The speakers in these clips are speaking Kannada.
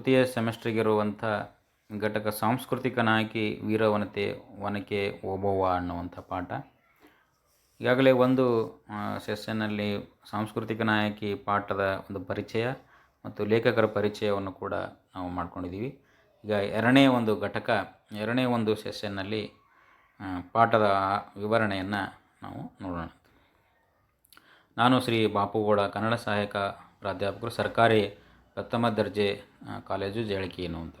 ತೃತೀಯ ಸೆಮೆಸ್ಟ್ರಿಗಿರುವಂಥ ಘಟಕ ಸಾಂಸ್ಕೃತಿಕ ನಾಯಕಿ ವೀರವನತೆ ವನಕೆ ಓಬವ್ವ ಅನ್ನುವಂಥ ಪಾಠ. ಈಗಾಗಲೇ ಒಂದು ಸೆಷನ್ನಲ್ಲಿ ಸಾಂಸ್ಕೃತಿಕ ನಾಯಕಿ ಪಾಠದ ಒಂದು ಪರಿಚಯ ಮತ್ತು ಲೇಖಕರ ಪರಿಚಯವನ್ನು ಕೂಡ ನಾವು ಮಾಡ್ಕೊಂಡಿದ್ದೀವಿ. ಈಗ ಎರಡನೇ ಒಂದು ಘಟಕ, ಎರಡನೇ ಒಂದು ಸೆಷನ್ನಲ್ಲಿ ಪಾಠದ ವಿವರಣೆಯನ್ನು ನಾವು ನೋಡೋಣ. ನಾನು ಶ್ರೀ ಬಾಪುಗೌಡ, ಕನ್ನಡ ಸಹಾಯಕ ಪ್ರಾಧ್ಯಾಪಕರು, ಸರ್ಕಾರಿ ಪ್ರಥಮ ದರ್ಜೆ ಕಾಲೇಜು ಜೇಳಕಿ ಅಂತ.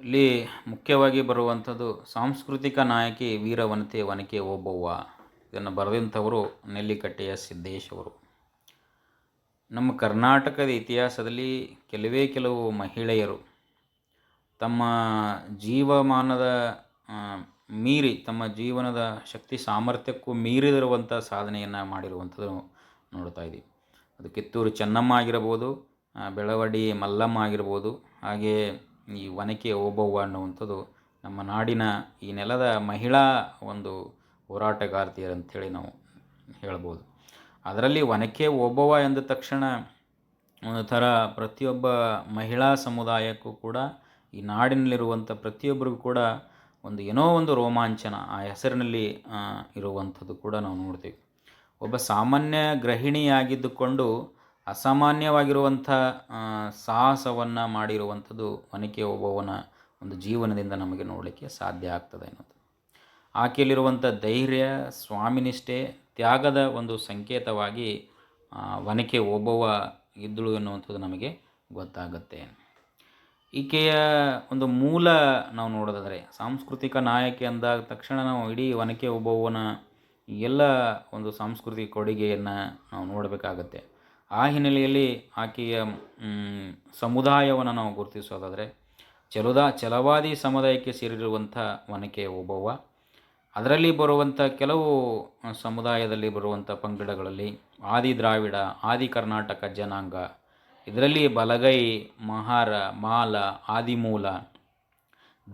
ಇಲ್ಲಿ ಮುಖ್ಯವಾಗಿ ಬರುವಂಥದ್ದು ಸಾಂಸ್ಕೃತಿಕ ನಾಯಕಿ ವೀರವನತೆ ವನಕೆ ಓಬವ್ವ. ಇದನ್ನು ಬರೆದಂಥವರು ನೆಲ್ಲಿಕಟ್ಟೆಯ ಸಿದ್ದೇಶ್ ಅವರು. ನಮ್ಮ ಕರ್ನಾಟಕದ ಇತಿಹಾಸದಲ್ಲಿ ಕೆಲವೇ ಕೆಲವು ಮಹಿಳೆಯರು ತಮ್ಮ ಜೀವಮಾನದ ಮೀರಿ, ತಮ್ಮ ಜೀವನದ ಶಕ್ತಿ ಸಾಮರ್ಥ್ಯಕ್ಕೂ ಮೀರಿದಿರುವಂಥ ಸಾಧನೆಯನ್ನು ಮಾಡಿರುವಂಥದ್ದು ನೋಡ್ತಾ ಇದ್ದೀವಿ. ಅದು ಕಿತ್ತೂರು ಚೆನ್ನಮ್ಮ ಆಗಿರ್ಬೋದು ಬೆಳವಡಿ ಮಲ್ಲಮ್ಮ ಆಗಿರ್ಬೋದು, ಹಾಗೇ ಈ ಒನಕೆ ಓಬವ್ವ ಅನ್ನುವಂಥದ್ದು ನಮ್ಮ ನಾಡಿನ ಈ ನೆಲದ ಮಹಿಳಾ ಒಂದು ಹೋರಾಟಗಾರ್ತಿಯರು ಅಂಥೇಳಿ ನಾವು ಹೇಳ್ಬೋದು. ಅದರಲ್ಲಿ ಒನಕೆ ಓಬವ್ವ ಎಂದ ತಕ್ಷಣ ಒಂದು ಥರ ಪ್ರತಿಯೊಬ್ಬ ಮಹಿಳಾ ಸಮುದಾಯಕ್ಕೂ ಕೂಡ, ಈ ನಾಡಿನಲ್ಲಿರುವಂಥ ಪ್ರತಿಯೊಬ್ಬರಿಗೂ ಕೂಡ ಒಂದು ಏನೋ ಒಂದು ರೋಮಾಂಚನ ಆ ಹೆಸರಿನಲ್ಲಿ ಇರುವಂಥದ್ದು ಕೂಡ ನಾವು ನೋಡ್ತೀವಿ. ಒಬ್ಬ ಸಾಮಾನ್ಯ ಗೃಹಿಣಿಯಾಗಿದ್ದುಕೊಂಡು ಅಸಾಮಾನ್ಯವಾಗಿರುವಂಥ ಸಾಹಸವನ್ನು ಮಾಡಿರುವಂಥದ್ದು ಒನಕೆ ಓಬವ್ವನ ಒಂದು ಜೀವನದಿಂದ ನಮಗೆ ನೋಡಲಿಕ್ಕೆ ಸಾಧ್ಯ ಆಗ್ತದೆ ಅನ್ನೋದು. ಆಕೆಯಲ್ಲಿರುವಂಥ ಧೈರ್ಯ, ಸ್ವಾಮಿನಿಷ್ಠೆ, ತ್ಯಾಗದ ಒಂದು ಸಂಕೇತವಾಗಿ ಒನಕೆ ಒಬ್ಬವ ಇದ್ದಳು ಎನ್ನುವಂಥದ್ದು ನಮಗೆ ಗೊತ್ತಾಗುತ್ತೆ. ಈಕೆಯ ಒಂದು ಮೂಲ ನಾವು ನೋಡೋದಾದರೆ, ಸಾಂಸ್ಕೃತಿಕ ನಾಯಕಿ ಅಂದಾಗ ತಕ್ಷಣ ನಾವು ಇಡೀ ಒನಕೆ ಓಬವ್ವನ ಎಲ್ಲ ಒಂದು ಸಾಂಸ್ಕೃತಿಕ ಕೊಡುಗೆಯನ್ನು ನಾವು ನೋಡಬೇಕಾಗತ್ತೆ. ಆ ಹಿನ್ನೆಲೆಯಲ್ಲಿ ಆಕೆಯ ಸಮುದಾಯವನ್ನು ನಾವು ಗುರುತಿಸೋದಾದರೆ, ಚಲುದಾ, ಚಲವಾದಿ ಸಮುದಾಯಕ್ಕೆ ಸೇರಿರುವಂಥ ಒನಕೆ ಓಬವ್ವ ಅದರಲ್ಲಿ ಬರುವಂಥ ಕೆಲವು ಸಮುದಾಯದಲ್ಲಿ ಬರುವಂಥ ಪಂಗಡಗಳಲ್ಲಿ ಆದಿ ದ್ರಾವಿಡ, ಆದಿ ಕರ್ನಾಟಕ ಜನಾಂಗ, ಇದರಲ್ಲಿ ಬಲಗೈ, ಮಹಾರ, ಮಾಲ, ಆದಿಮೂಲ,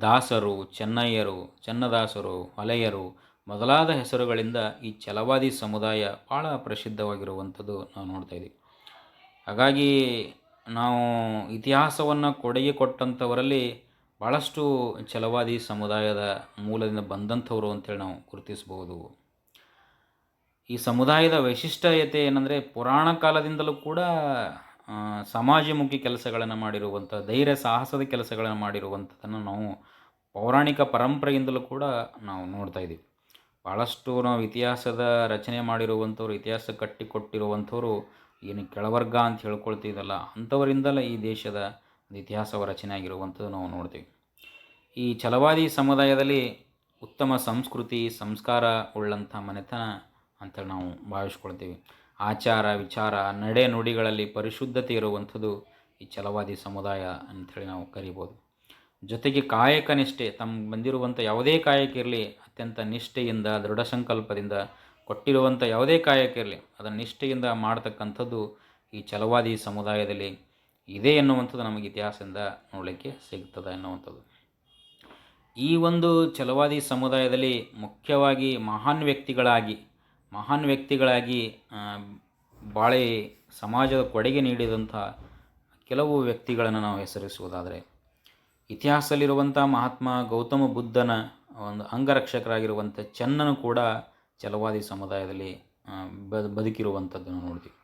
ದಾಸರು, ಚೆನ್ನಯ್ಯರು, ಚನ್ನದಾಸರು ಹೊಲೆಯರು ಮೊದಲಾದ ಹೆಸರುಗಳಿಂದ ಈ ಛಲವಾದಿ ಸಮುದಾಯ ಭಾಳ ಪ್ರಸಿದ್ಧವಾಗಿರುವಂಥದ್ದು ನಾವು ನೋಡ್ತಾ ಇದ್ದೀವಿ. ಹಾಗಾಗಿ ನಾವು ಇತಿಹಾಸವನ್ನು ಕೊಡುಗೆ ಕೊಟ್ಟಂಥವರಲ್ಲಿ ಭಾಳಷ್ಟು ಛಲವಾದಿ ಸಮುದಾಯದ ಮೂಲದಿಂದ ಬಂದಂಥವರು ಅಂತೇಳಿ ನಾವು ಗುರುತಿಸಬಹುದು. ಈ ಸಮುದಾಯದ ವೈಶಿಷ್ಟ್ಯತೆ ಏನಂದರೆ ಪುರಾಣ ಕಾಲದಿಂದಲೂ ಕೂಡ ಸಮಾಜಮುಖಿ ಕೆಲಸಗಳನ್ನು ಮಾಡಿರುವಂಥ, ಧೈರ್ಯ ಸಾಹಸದ ಕೆಲಸಗಳನ್ನು ಮಾಡಿರುವಂಥದ್ದನ್ನು ನಾವು ಪೌರಾಣಿಕ ಪರಂಪರೆಯಿಂದಲೂ ಕೂಡ ನಾವು ನೋಡ್ತಾ ಇದ್ದೀವಿ. ಭಾಳಷ್ಟು ನಾವು ಇತಿಹಾಸದ ರಚನೆ ಮಾಡಿರುವಂಥವ್ರು, ಇತಿಹಾಸ ಕಟ್ಟಿಕೊಟ್ಟಿರುವಂಥವ್ರು ಏನು ಕೆಳವರ್ಗ ಅಂತ ಹೇಳ್ಕೊಳ್ತಿದ್ದಲ್ಲ, ಅಂಥವರಿಂದಲೇ ಈ ದೇಶದ ಇತಿಹಾಸವ ರಚನೆ ಆಗಿರುವಂಥದ್ದು ನಾವು ನೋಡ್ತೀವಿ. ಈ ಛಲವಾದಿ ಸಮುದಾಯದಲ್ಲಿ ಉತ್ತಮ ಸಂಸ್ಕೃತಿ, ಸಂಸ್ಕಾರ ಉಳ್ಳಂಥ ಮನೆತನ ಅಂತೇಳಿ ನಾವು ಭಾವಿಸ್ಕೊಳ್ತೀವಿ. ಆಚಾರ, ವಿಚಾರ, ನಡೆ ನುಡಿಗಳಲ್ಲಿ ಪರಿಶುದ್ಧತೆ ಇರುವಂಥದ್ದು ಈ ಛಲವಾದಿ ಸಮುದಾಯ ಅಂಥೇಳಿ ನಾವು ಕರಿಬೋದು. ಜೊತೆಗೆ ಕಾಯಕ ನಿಷ್ಠೆ ತಮ್ಗೆ ಬಂದಿರುವಂಥ ಯಾವುದೇ ಕಾಯಕ ಇರಲಿ, ಅತ್ಯಂತ ನಿಷ್ಠೆಯಿಂದ, ದೃಢ ಸಂಕಲ್ಪದಿಂದ ಕೊಟ್ಟಿರುವಂಥ ಯಾವುದೇ ಕಾಯಕ ಇರಲಿ ಅದನ್ನು ನಿಷ್ಠೆಯಿಂದ ಮಾಡ್ತಕ್ಕಂಥದ್ದು ಈ ಛಲವಾದಿ ಸಮುದಾಯದಲ್ಲಿ ಇದೆ ಎನ್ನುವಂಥದ್ದು ನಮಗೆ ಇತಿಹಾಸದಿಂದ ನೋಡಲಿಕ್ಕೆ ಸಿಗ್ತದೆ ಎನ್ನುವಂಥದ್ದು. ಈ ಒಂದು ಛಲವಾದಿ ಸಮುದಾಯದಲ್ಲಿ ಮುಖ್ಯವಾಗಿ ಮಹಾನ್ ವ್ಯಕ್ತಿಗಳಾಗಿ ಮಹಾನ್ ವ್ಯಕ್ತಿಗಳಾಗಿ ಬಾಳೆ ಸಮಾಜದ ಕೊಡುಗೆ ನೀಡಿದಂಥ ಕೆಲವು ವ್ಯಕ್ತಿಗಳನ್ನು ನಾವು ಹೆಸರಿಸುವುದಾದರೆ ಇತಿಹಾಸದಲ್ಲಿರುವಂಥ ಮಹಾತ್ಮ ಗೌತಮ ಬುದ್ಧನ ಒಂದು ಅಂಗರಕ್ಷಕರಾಗಿರುವಂಥ ಚೆನ್ನನು ಕೂಡ ಚಲವಾದಿ ಸಮುದಾಯದಲ್ಲಿ ಬದು ಬದ್ ಬದುಕಿರುವಂಥದ್ದನ್ನು ನೋಡ್ತೀವಿ.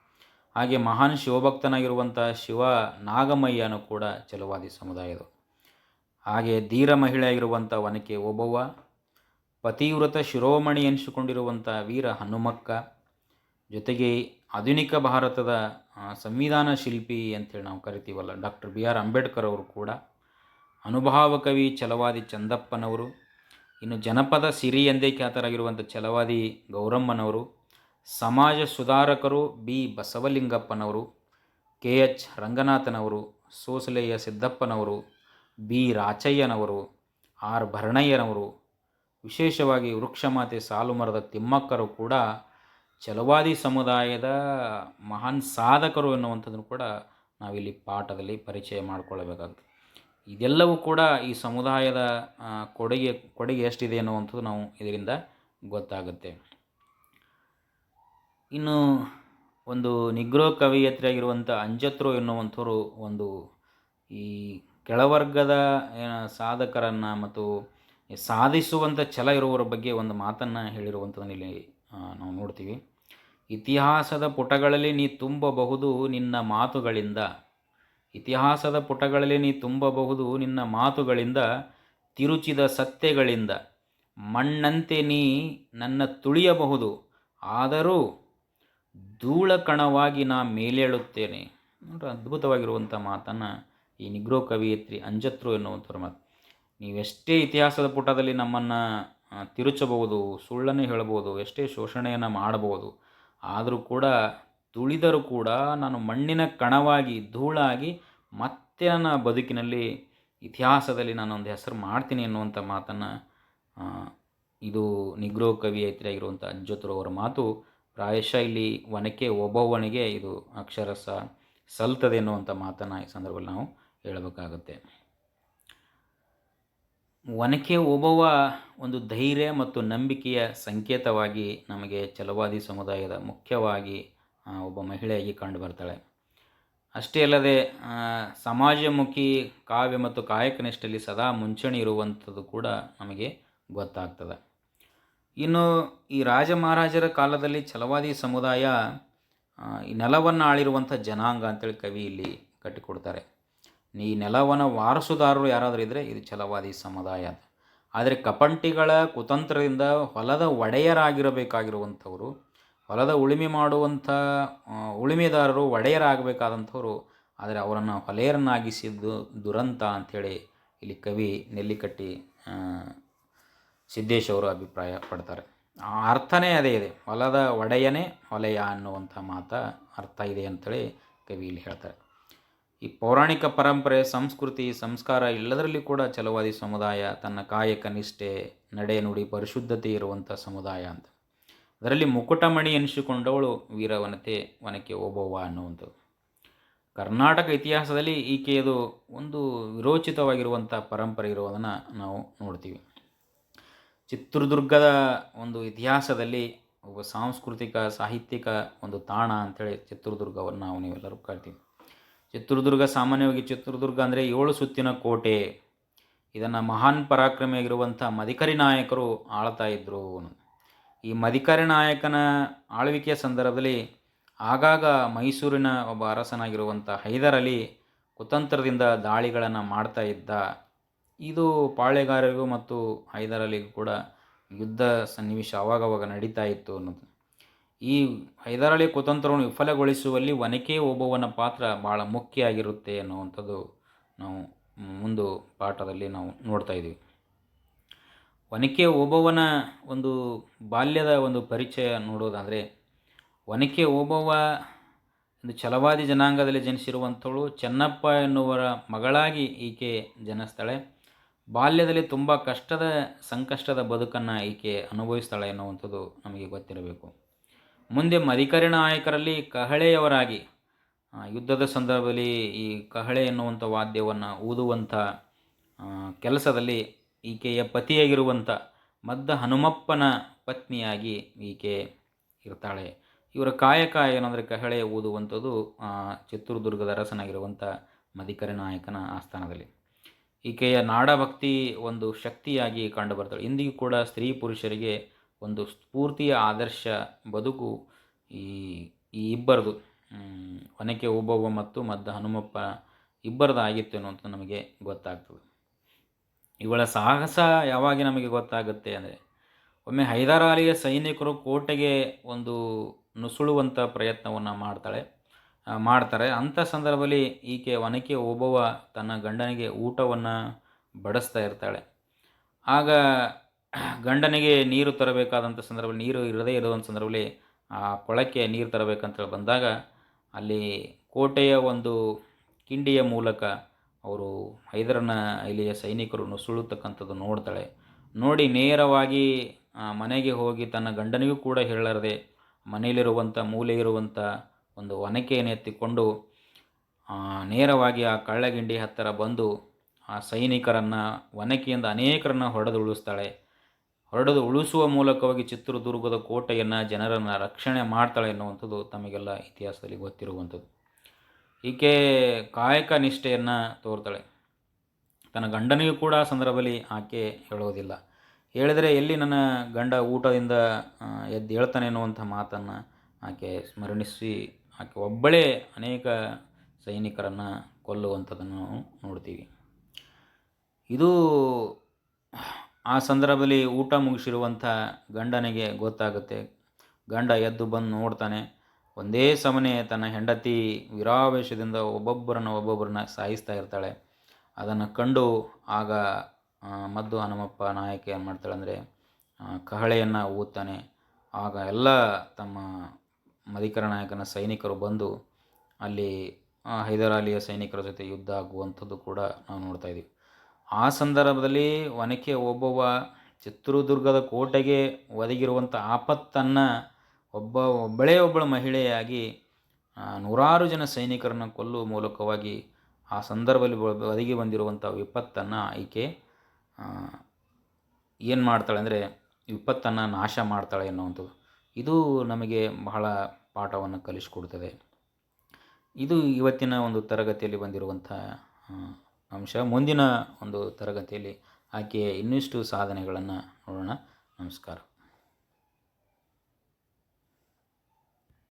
ಹಾಗೆ ಮಹಾನ್ ಶಿವಭಕ್ತನಾಗಿರುವಂಥ ಶಿವ ನಾಗಮಯ್ಯನು ಕೂಡ ಚಲವಾದಿ ಸಮುದಾಯದ ಹಾಗೆ ಧೀರ ಮಹಿಳೆಯಾಗಿರುವಂಥ ವನಕೆ ಓಬವ್ವ, ಪತಿವ್ರತ ಶಿರೋಮಣಿ ಎನಿಸಿಕೊಂಡಿರುವಂಥ ವೀರ ಹನುಮಕ್ಕ, ಜೊತೆಗೆ ಆಧುನಿಕ ಭಾರತದ ಸಂವಿಧಾನ ಶಿಲ್ಪಿ ಅಂತೇಳಿ ನಾವು ಕರಿತೀವಲ್ಲ, ಡಾಕ್ಟರ್ ಬಿ ಆರ್ ಅಂಬೇಡ್ಕರ್ ಅವರು ಕೂಡ ಅನುಭಾವ ಕವಿ ಛಲವಾದಿ ಚಂದಪ್ಪನವರು, ಇನ್ನು ಜನಪದ ಸಿರಿ ಎಂದೇ ಖ್ಯಾತರಾಗಿರುವಂಥ ಛಲವಾದಿ ಗೌರಮ್ಮನವರು, ಸಮಾಜ ಸುಧಾರಕರು ಬಿ. ಬಸವಲಿಂಗಪ್ಪನವರು, ಕೆ. ಎಚ್. ರಂಗನಾಥನವರು, ಸೋಸಲೆಯ ಸಿದ್ದಪ್ಪನವರು, ಬಿ. ರಾಚಯ್ಯನವರು, ಆರ್. ಭರಣಯ್ಯನವರು ವಿಶೇಷವಾಗಿ ವೃಕ್ಷಮಾತೆ ಸಾಲುಮರದ ತಿಮ್ಮಕ್ಕರು ಕೂಡ ಛಲವಾದಿ ಸಮುದಾಯದ ಮಹಾನ್ ಸಾಧಕರು ಎನ್ನುವಂಥದ್ದನ್ನು ಕೂಡ ನಾವಿಲ್ಲಿ ಪಾಠದಲ್ಲಿ ಪರಿಚಯ ಮಾಡಿಕೊಳ್ಳಬೇಕಾಗ್ತದೆ ಇದೆಲ್ಲವೂ ಕೂಡ ಈ ಸಮುದಾಯದ ಕೊಡುಗೆ ಕೊಡುಗೆ ಎಷ್ಟಿದೆ ಅನ್ನುವಂಥದ್ದು ನಾವು ಇದರಿಂದ ಗೊತ್ತಾಗುತ್ತೆ. ಇನ್ನು ಒಂದು ನಿಗ್ರೋ ಕವಿಯತ್ರಿಯಾಗಿರುವಂಥ ಅಂಜತ್ರು ಎನ್ನುವಂಥವರು ಒಂದು ಈ ಕೆಳವರ್ಗದ ಸಾಧಕರನ್ನು ಮತ್ತು ಸಾಧಿಸುವಂಥ ಛಲ ಇರುವವರ ಬಗ್ಗೆ ಒಂದು ಮಾತನ್ನು ಹೇಳಿರುವಂಥದ್ದನ್ನು ಇಲ್ಲಿ ನಾವು ನೋಡ್ತೀವಿ. ಇತಿಹಾಸದ ಪುಟಗಳಲ್ಲಿ ನೀ ತುಂಬಬಹುದು ನಿನ್ನ ಮಾತುಗಳಿಂದ. ಇತಿಹಾಸದ ಪುಟಗಳಲ್ಲಿ ನೀ ತುಂಬಬಹುದು ನಿನ್ನ ಮಾತುಗಳಿಂದ, ತಿರುಚಿದ ಸತ್ಯಗಳಿಂದ. ಮಣ್ಣಂತೆ ನೀ ನನ್ನ ತುಳಿಯಬಹುದು, ಆದರೂ ಧೂಳ ಕಣವಾಗಿ ನಾ ಮೇಲೇಳುತ್ತೇನೆ. ನೋಡ್ರಿ ಅದ್ಭುತವಾಗಿರುವಂಥ ಮಾತನ್ನು ಈ ನಿಗ್ರೋ ಕವಿಯತ್ರಿ ಅಂಜತ್ರು ಎನ್ನುವಂಥವ್ರ ಮಾತು. ನೀವೆಷ್ಟೇ ಇತಿಹಾಸದ ಪುಟದಲ್ಲಿ ನಮ್ಮನ್ನು ತಿರುಚಬಹುದು, ಸುಳ್ಳನ್ನು ಹೇಳಬಹುದು, ಎಷ್ಟೇ ಶೋಷಣೆಯನ್ನು ಮಾಡಬಹುದು, ಆದರೂ ಕೂಡ ತುಳಿದರೂ ಕೂಡ ನಾನು ಮಣ್ಣಿನ ಕಣವಾಗಿ, ಧೂಳಾಗಿ ಮತ್ತೆ ನನ್ನ ಬದುಕಿನಲ್ಲಿ ಇತಿಹಾಸದಲ್ಲಿ ನಾನೊಂದು ಹೆಸರು ಮಾಡ್ತೀನಿ ಎನ್ನುವಂಥ ಮಾತನ್ನು ಇದು ನಿಗ್ರೋ ಕವಿಯತ್ರಿಯಾಗಿರುವಂಥ ಅವರ ಮಾತು ಪ್ರಾಯಶಃ ಇಲ್ಲಿ ಒನಕೆ ಒಬ್ಬವನಿಗೆ ಇದು ಅಕ್ಷರಸ ಸಲ್ತದೆ ಎನ್ನುವಂಥ ಮಾತನ್ನು ಈ ಸಂದರ್ಭದಲ್ಲಿ ನಾವು ಹೇಳಬೇಕಾಗುತ್ತೆ. ಒನಕೆ ಒಬವ ಒಂದು ಧೈರ್ಯ ಮತ್ತು ನಂಬಿಕೆಯ ಸಂಕೇತವಾಗಿ ನಮಗೆ ಛಲವಾದಿ ಸಮುದಾಯದ ಮುಖ್ಯವಾಗಿ ಒಬ್ಬ ಮಹಿಳೆಯಾಗಿ ಕಂಡು ಬರ್ತಾಳೆ. ಅಷ್ಟೇ ಅಲ್ಲದೆ ಸಮಾಜಮುಖಿ ಕಾವ್ಯ ಮತ್ತು ಕಾಯಕನಿಷ್ಠಲ್ಲಿ ಸದಾ ಮುಂಚೂಣಿ ಇರುವಂಥದ್ದು ಕೂಡ ನಮಗೆ ಗೊತ್ತಾಗ್ತದೆ. ಇನ್ನು ಈ ರಾಜ ಮಹಾರಾಜರ ಕಾಲದಲ್ಲಿ ಛಲವಾದಿ ಸಮುದಾಯ ಈ ನೆಲವನ್ನು ಆಳಿರುವಂಥ ಜನಾಂಗ ಅಂತೇಳಿ ಕವಿ ಇಲ್ಲಿ ಕಟ್ಟಿಕೊಡ್ತಾರೆ. ಈ ನೆಲವನ್ನು ವಾರಸುದಾರರು ಯಾರಾದರೂ ಇದ್ದರೆ ಇದು ಛಲವಾದಿ ಸಮುದಾಯ ಆದರೆ ಕಪಂಟಿಗಳ ಕುತಂತ್ರದಿಂದ ಹೊಲದ ಒಡೆಯರಾಗಿರಬೇಕಾಗಿರುವಂಥವರು ಹೊಲದ ಉಳುಮೆ ಮಾಡುವಂಥ ಉಳಿಮೆದಾರರು ಒಡೆಯರಾಗಬೇಕಾದಂಥವ್ರು. ಆದರೆ ಅವರನ್ನು ಹೊಲೆಯರನ್ನಾಗಿಸಿದ್ದು ದುರಂತ ಅಂಥೇಳಿ ಇಲ್ಲಿ ಕವಿ ನೆಲ್ಲಿಕಟ್ಟಿ ಸಿದ್ದೇಶ್ ಅವರು ಅಭಿಪ್ರಾಯ ಪಡ್ತಾರೆ. ಆ ಅರ್ಥನೇ ಅದೇ ಇದೆ. ಹೊಲದ ಒಡೆಯನೇ ಹೊಲೆಯ ಅನ್ನುವಂಥ ಮಾತ ಅರ್ಥ ಇದೆ ಅಂಥೇಳಿ ಕವಿ ಇಲ್ಲಿ ಹೇಳ್ತಾರೆ. ಈ ಪೌರಾಣಿಕ ಪರಂಪರೆ, ಸಂಸ್ಕೃತಿ, ಸಂಸ್ಕಾರ ಎಲ್ಲದರಲ್ಲಿ ಕೂಡ ಚಲವಾದಿ ಸಮುದಾಯ, ತನ್ನ ಕಾಯಕ ನಿಷ್ಠೆ ನಡೆ ನುಡಿ ಪರಿಶುದ್ಧತೆ ಇರುವಂಥ ಸಮುದಾಯ ಅಂತ ಅದರಲ್ಲಿ ಮುಕುಟಮಣಿ ಎನಿಸಿಕೊಂಡವಳು ವೀರವನತೆ ವನಕೆ ಓಬವ್ವ ಅನ್ನುವಂಥದ್ದು. ಕರ್ನಾಟಕ ಇತಿಹಾಸದಲ್ಲಿ ಈಕೆಯದು ಒಂದು ವಿರೋಚಿತವಾಗಿರುವಂಥ ಪರಂಪರೆ ಇರುವುದನ್ನು ನಾವು ನೋಡ್ತೀವಿ. ಚಿತ್ರದುರ್ಗದ ಒಂದು ಇತಿಹಾಸದಲ್ಲಿ ಒಬ್ಬ ಸಾಂಸ್ಕೃತಿಕ, ಸಾಹಿತ್ಯಿಕ ಒಂದು ತಾಣ ಅಂಥೇಳಿ ಚಿತ್ರದುರ್ಗವನ್ನು ನಾವು ನೀವೆಲ್ಲರೂ ಕರಿತೀವಿ. ಚಿತ್ರದುರ್ಗ ಸಾಮಾನ್ಯವಾಗಿ ಚಿತ್ರದುರ್ಗ ಅಂದರೆ ಏಳು ಸುತ್ತಿನ ಕೋಟೆ. ಇದನ್ನು ಮಹಾನ್ ಪರಾಕ್ರಮಿಯಾಗಿರುವಂಥ ಮದಿಕರಿ ನಾಯಕರು ಆಳ್ತಾ ಇದ್ದರು ಈ ಮಧಿಕಾರಿ ನಾಯಕನ ಆಳ್ವಿಕೆಯ ಸಂದರ್ಭದಲ್ಲಿ ಆಗಾಗ ಮೈಸೂರಿನ ಒಬ್ಬ ಅರಸನಾಗಿರುವಂಥ ಹೈದರ್ ಅಲಿ ಕುತಂತ್ರದಿಂದ ದಾಳಿಗಳನ್ನು ಮಾಡ್ತಾ ಇದ್ದ ಇದು ಪಾಳೆಗಾರರಿಗೂ ಮತ್ತು ಹೈದರ್ ಅಲಿಗೂ ಕೂಡ ಯುದ್ಧ ಸನ್ನಿವೇಶ ಅವಾಗವಾಗ ನಡೀತಾ ಇತ್ತು ಅನ್ನೋದು. ಈ ಹೈದರ್ ಅಲಿ ಕುತಂತ್ರವನ್ನು ವಿಫಲಗೊಳಿಸುವಲ್ಲಿ ಒನಕೆ ಒಬ್ಬವನ ಪಾತ್ರ ಭಾಳ ಮುಖ್ಯ ಆಗಿರುತ್ತೆ ಅನ್ನುವಂಥದ್ದು ನಾವು ಮುಂದು ಪಾಠದಲ್ಲಿ ನಾವು ನೋಡ್ತಾ ಇದ್ದೀವಿ. ವನಕೆ ಓಬವ್ವನ ಒಂದು ಬಾಲ್ಯದ ಒಂದು ಪರಿಚಯ ನೋಡೋದಾದರೆ ಒನಕೆ ಓಬವ್ವ ಒಂದು ಛಲವಾದಿ ಜನಾಂಗದಲ್ಲಿ ಜನಿಸಿರುವಂಥವಳು ಚೆನ್ನಪ್ಪ ಎನ್ನುವರ ಮಗಳಾಗಿ ಈಕೆ ಜನಿಸ್ತಾಳೆ. ಬಾಲ್ಯದಲ್ಲಿ ತುಂಬ ಕಷ್ಟದ ಸಂಕಷ್ಟದ ಬದುಕನ್ನು ಈಕೆ ಅನುಭವಿಸ್ತಾಳೆ ಎನ್ನುವಂಥದ್ದು ನಮಗೆ ಗೊತ್ತಿರಬೇಕು. ಮುಂದೆ ಮಧಿಕರಿ ನಾಯಕರಲ್ಲಿ ಕಹಳೆಯವರಾಗಿ ಯುದ್ಧದ ಸಂದರ್ಭದಲ್ಲಿ ಈ ಕಹಳೆ ಎನ್ನುವಂಥ ವಾದ್ಯವನ್ನು ಊದುವಂಥ ಕೆಲಸದಲ್ಲಿ ಈಕೆಯ ಪತಿಯಾಗಿರುವಂಥ ಮದ್ದ ಹನುಮಪ್ಪನ ಪತ್ನಿಯಾಗಿ ಈಕೆ ಇರ್ತಾಳೆ. ಇವರ ಕಾಯಕ ಏನಂದರೆ ಕಹಳೆ ಓದುವಂಥದ್ದು ಚಿತ್ರದುರ್ಗದ ಅರಸನಾಗಿರುವಂಥ ಮದಿಕರಿ ನಾಯಕನ ಆಸ್ಥಾನದಲ್ಲಿ. ಈಕೆಯ ನಾಡಭಕ್ತಿ ಒಂದು ಶಕ್ತಿಯಾಗಿ ಕಂಡುಬರ್ತಾಳೆ ಇಂದಿಗೂ ಕೂಡ ಸ್ತ್ರೀ ಪುರುಷರಿಗೆ ಒಂದು ಸ್ಫೂರ್ತಿಯ ಆದರ್ಶ ಬದುಕು ಈ ಇಬ್ಬರದು. ಒನಕೆ ಓಬವ್ವ ಮತ್ತು ಮದ್ದ ಹನುಮಪ್ಪ ಇಬ್ಬರದು ಆಗಿತ್ತು ಅನ್ನುವಂಥದ್ದು ನಮಗೆ ಗೊತ್ತಾಗ್ತದೆ. ಇವಳ ಸಾಹಸ ಯಾವಾಗ ನಮಗೆ ಗೊತ್ತಾಗುತ್ತೆ ಅಂದರೆ ಒಮ್ಮೆ ಹೈದರ್ ಅಲಿಯ ಸೈನಿಕರು ಕೋಟೆಗೆ ಒಂದು ನುಸುಳುವಂಥ ಪ್ರಯತ್ನವನ್ನು ಮಾಡ್ತಾಳೆ ಮಾಡ್ತಾರೆ. ಅಂಥ ಸಂದರ್ಭದಲ್ಲಿ ಈಕೆ ಒನಕೆ ಒಬ್ಬವ ತನ್ನ ಗಂಡನಿಗೆ ಊಟವನ್ನು ಬಡಿಸ್ತಾ ಇರ್ತಾಳೆ. ಆಗ ಗಂಡನಿಗೆ ನೀರು ತರಬೇಕಾದಂಥ ಸಂದರ್ಭದಲ್ಲಿ, ನೀರು ಇರದೇ ಇರುವಂಥ ಸಂದರ್ಭದಲ್ಲಿ ಆ ಕೊಳಕ್ಕೆ ನೀರು ತರಬೇಕಂತೇಳಿ ಬಂದಾಗ ಅಲ್ಲಿ ಕೋಟೆಯ ಒಂದು ಕಿಂಡಿಯ ಮೂಲಕ ಅವರು ಹೈದರನ ಇಲ್ಲಿಯ ಸೈನಿಕರು ನುಸುಳುತ್ತಕ್ಕಂಥದ್ದು ನೋಡ್ತಾಳೆ. ನೋಡಿ, ನೇರವಾಗಿ ಮನೆಗೆ ಹೋಗಿ ತನ್ನ ಗಂಡನಿಗೂ ಕೂಡ ಹೇಳಲಾರದೆ, ಮನೆಯಲ್ಲಿರುವಂಥ ಮೂಲೆ ಇರುವಂಥ ಒಂದು ಒನಕೆಯನ್ನು ಎತ್ತಿಕೊಂಡು ನೇರವಾಗಿ ಆ ಕಳ್ಳಗಿಂಡಿ ಹತ್ತಿರ ಬಂದು ಆ ಸೈನಿಕರನ್ನು, ಒನಕೆಯಿಂದ ಅನೇಕರನ್ನು ಹೊಡೆದು ಉಳಿಸ್ತಾಳೆ. ಹೊರಡದು ಉಳಿಸುವ ಮೂಲಕವಾಗಿ ಚಿತ್ರದುರ್ಗದ ಕೋಟೆಯನ್ನು ಜನರನ್ನು ರಕ್ಷಣೆ ಮಾಡ್ತಾಳೆ ಎನ್ನುವಂಥದ್ದು ತಮಗೆಲ್ಲ ಇತಿಹಾಸದಲ್ಲಿ ಗೊತ್ತಿರುವಂಥದ್ದು. ಈಕೆ ಕಾಯಕ ನಿಷ್ಠೆಯನ್ನು ತೋರ್ತಾಳೆ. ತನ್ನ ಗಂಡನಿಗೂ ಕೂಡ ಸಂದರ್ಭದಲ್ಲಿ ಆಕೆ ಹೇಳೋದಿಲ್ಲ. ಹೇಳಿದರೆ ಎಲ್ಲಿ ನನ್ನ ಗಂಡ ಊಟದಿಂದ ಎದ್ದು ಹೇಳ್ತಾನೆ ಅನ್ನುವಂಥ ಮಾತನ್ನು ಆಕೆ ಸ್ಮರಣಿಸಿ ಆಕೆ ಒಬ್ಬಳೇ ಅನೇಕ ಸೈನಿಕರನ್ನು ಕೊಲ್ಲುವಂಥದ್ದನ್ನು ನಾವು ನೋಡ್ತೀವಿ. ಇದು ಆ ಸಂದರ್ಭದಲ್ಲಿ ಊಟ ಮುಗಿಸಿರುವಂಥ ಗಂಡನಿಗೆ ಗೊತ್ತಾಗುತ್ತೆ. ಗಂಡ ಎದ್ದು ಬಂದು ನೋಡ್ತಾನೆ. ಒಂದೇ ಸಮನೆ ತನ್ನ ಹೆಂಡತಿ ವಿರಾವೇಶದಿಂದ ಒಬ್ಬೊಬ್ಬರನ್ನ ಒಬ್ಬೊಬ್ಬರನ್ನ ಸಾಯಿಸ್ತಾ ಇರ್ತಾಳೆ. ಅದನ್ನು ಕಂಡು ಆಗ ಮದ್ದು ಹನುಮಪ್ಪ ನಾಯಕ ಏನು ಮಾಡ್ತಾಳೆ ಅಂದರೆ ಕಹಳೆಯನ್ನು ಊದ್ತಾನೆ. ಆಗ ಎಲ್ಲ ತಮ್ಮ ಮಧಿಕರ ನಾಯಕನ ಸೈನಿಕರು ಬಂದು ಅಲ್ಲಿ ಹೈದರಾಲಿಯ ಸೈನಿಕರ ಜೊತೆ ಯುದ್ಧ ಆಗುವಂಥದ್ದು ಕೂಡ ನಾವು ನೋಡ್ತಾ ಇದ್ದೀವಿ ಆ ಸಂದರ್ಭದಲ್ಲಿ ಒನಕೆ ಒಬ್ಬವ ಚಿತ್ರದುರ್ಗದ ಕೋಟೆಗೆ ಒದಗಿರುವಂಥ ಆಪತ್ತನ್ನು ಒಬ್ಬ ಒಬ್ಬಳೇ ಒಬ್ಬಳ ಮಹಿಳೆಯಾಗಿ ನೂರಾರು ಜನ ಸೈನಿಕರನ್ನು ಕೊಲ್ಲುವ ಮೂಲಕವಾಗಿ ಆ ಸಂದರ್ಭದಲ್ಲಿ ಒದಗಿ ಬಂದಿರುವಂಥ ವಿಪತ್ತನ್ನು ಈಕೆ ಏನು ಮಾಡ್ತಾಳೆ ಅಂದರೆ ವಿಪತ್ತನ್ನು ನಾಶ ಮಾಡ್ತಾಳೆ ಎನ್ನುವಂಥದ್ದು. ಇದು ನಮಗೆ ಬಹಳ ಪಾಠವನ್ನು ಕಲಿಸಿಕೊಡ್ತದೆ. ಇದು ಇವತ್ತಿನ ಒಂದು ತರಗತಿಯಲ್ಲಿ ಬಂದಿರುವಂಥ ಅಂಶ. ಮುಂದಿನ ಒಂದು ತರಗತಿಯಲ್ಲಿ ಆಕೆಯ ಇನ್ನಿಷ್ಟು ಸಾಧನೆಗಳನ್ನು ನೋಡೋಣ. ನಮಸ್ಕಾರ.